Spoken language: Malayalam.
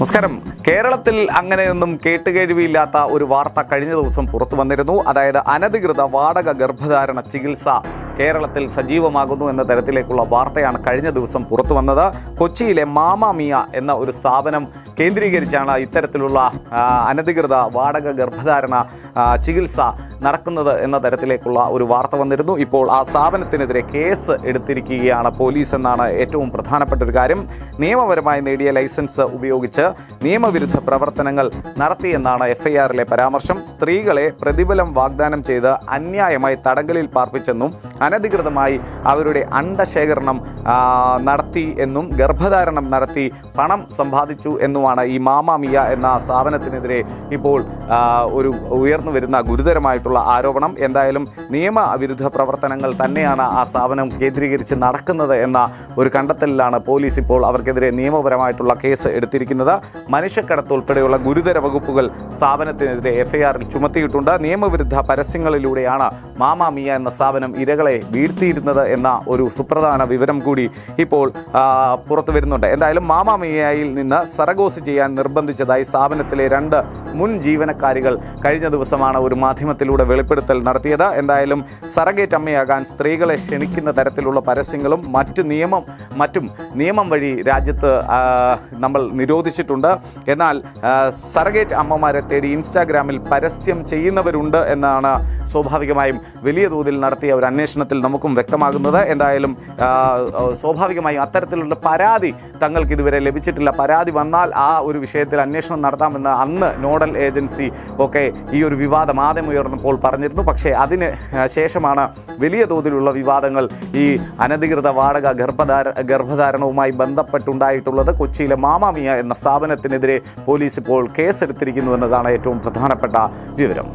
നമസ്കാരം. കേരളത്തിൽ അങ്ങനെയൊന്നും കേട്ടുകേഴ്വിയില്ലാത്ത ഒരു വാർത്ത കഴിഞ്ഞ ദിവസം പുറത്തു വന്നിരുന്നു. അതായത് അനധികൃത വാടക ഗർഭധാരണ ചികിത്സ കേരളത്തിൽ സജീവമാകുന്നു എന്ന തരത്തിലേക്കുള്ള വാർത്തയാണ് കഴിഞ്ഞ ദിവസം പുറത്തു വന്നത്. കൊച്ചിയിലെ മാമാമിയ എന്ന ഒരു സ്ഥാപനം കേന്ദ്രീകരിച്ചാണ് ഇത്തരത്തിലുള്ള അനധികൃത വാടക ഗർഭധാരണ ചികിത്സ നടക്കുന്നത് എന്ന തരത്തിലേക്കുള്ള ഒരു വാർത്ത വന്നിരുന്നു. ഇപ്പോൾ ആ സ്ഥാപനത്തിനെതിരെ കേസ് എടുത്തിരിക്കുകയാണ് പോലീസ് എന്നാണ് ഏറ്റവും പ്രധാനപ്പെട്ട ഒരു കാര്യം. നിയമപരമായി നേടിയ ലൈസൻസ് ഉപയോഗിച്ച് നിയമവിരുദ്ധ പ്രവർത്തനങ്ങൾ നടത്തിയെന്നാണ് എഫ് എഫ്ഐആറിലെ പരാമർശം. സ്ത്രീകളെ പ്രതിഫലം വാഗ്ദാനം ചെയ്ത് അന്യായമായി തടങ്കലിൽ പാർപ്പിച്ചെന്നും അനധികൃതമായി അവരുടെ അണ്ടശേഖരണം നടത്തി എന്നും ഗർഭധാരണം നടത്തി പണം സമ്പാദിച്ചു എന്നുമാണ് ഈ മാമാമിയ എന്ന സ്ഥാപനത്തിനെതിരെ ഇപ്പോൾ ഒരു ഉയർന്നു വരുന്ന ഗുരുതരമായിട്ടുള്ള ആരോപണം. എന്തായാലും നിയമവിരുദ്ധ പ്രവർത്തനങ്ങൾ തന്നെയാണ് ആ സ്ഥാപനം കേന്ദ്രീകരിച്ച് നടക്കുന്നത് എന്ന ഒരു കണ്ടെത്തലിലാണ് പോലീസ് ഇപ്പോൾ അവർക്കെതിരെ നിയമപരമായിട്ടുള്ള കേസ് എടുത്തിരിക്കുന്നത്. മനുഷ്യക്കടത്ത് ഉൾപ്പെടെയുള്ള ഗുരുതര വകുപ്പുകൾ സ്ഥാപനത്തിനെതിരെ എഫ്ഐആറിൽ ചുമത്തിയിട്ടുണ്ട്. നിയമവിരുദ്ധ പരസ്യങ്ങളിലൂടെയാണ് മാമാമിയ എന്ന സ്ഥാപനം ഇരകളെ വീഴ്ത്തിയിരുന്നത് എന്ന ഒരു സുപ്രധാന വിവരം കൂടി ഇപ്പോൾ പുറത്തു വരുന്നുണ്ട്. എന്തായാലും മാമാമിയയിൽ നിന്ന് സരഗോസ് ചെയ്യാൻ നിർബന്ധിച്ചതായി സ്ഥാപനത്തിലെ രണ്ട് മുൻ ജീവനക്കാരികൾ കഴിഞ്ഞ ദിവസമാണ് ഒരു മാധ്യമത്തിലൂടെ വെളിപ്പെടുത്തൽ നടത്തിയത്. എന്തായാലും സറഗേറ്റ് അമ്മയാകാൻ സ്ത്രീകളെ ക്ഷണിക്കുന്ന തരത്തിലുള്ള പരസ്യങ്ങളും മറ്റ് നിയമം മറ്റും നിയമം വഴി രാജ്യത്ത് നമ്മൾ നിരോധിച്ചിട്ടുണ്ട്. എന്നാൽ സറഗേറ്റ് അമ്മമാരെ തേടി ഇൻസ്റ്റാഗ്രാമിൽ പരസ്യം ചെയ്യുന്നവരുണ്ട് എന്നാണ് സ്വാഭാവികമായും വലിയ തോതിൽ നടത്തിയ ഒരു അന്വേഷണത്തിൽ നമുക്കും വ്യക്തമാകുന്നത്. എന്തായാലും സ്വാഭാവികമായും അത്തരത്തിലുള്ള പരാതി തങ്ങൾക്ക് ഇതുവരെ ലഭിച്ചിട്ടില്ല. പരാതി വന്നാൽ ആ ഒരു വിഷയത്തിൽ അന്വേഷണം നടത്താമെന്ന് അന്ന് നോഡൽ ഏജൻസി ഒക്കെ ഈ ഒരു വിവാദം ആദ്യം ഉയർന്നപ്പോൾ പറഞ്ഞിരുന്നു. പക്ഷേ അതിന് ശേഷമാണ് വലിയ തോതിലുള്ള വിവാദങ്ങൾ ഈ അനധികൃത വാടക ഗർഭധാര ഗർഭധാരണവുമായി ബന്ധപ്പെട്ടുണ്ടായിട്ടുള്ളത്. കൊച്ചിയിലെ മാമാമിയ എന്ന സ്ഥാപനത്തിനെതിരെ പോലീസ് ഇപ്പോൾ കേസെടുത്തിരിക്കുന്നു എന്നതാണ് ഏറ്റവും പ്രധാനപ്പെട്ട വിവരം.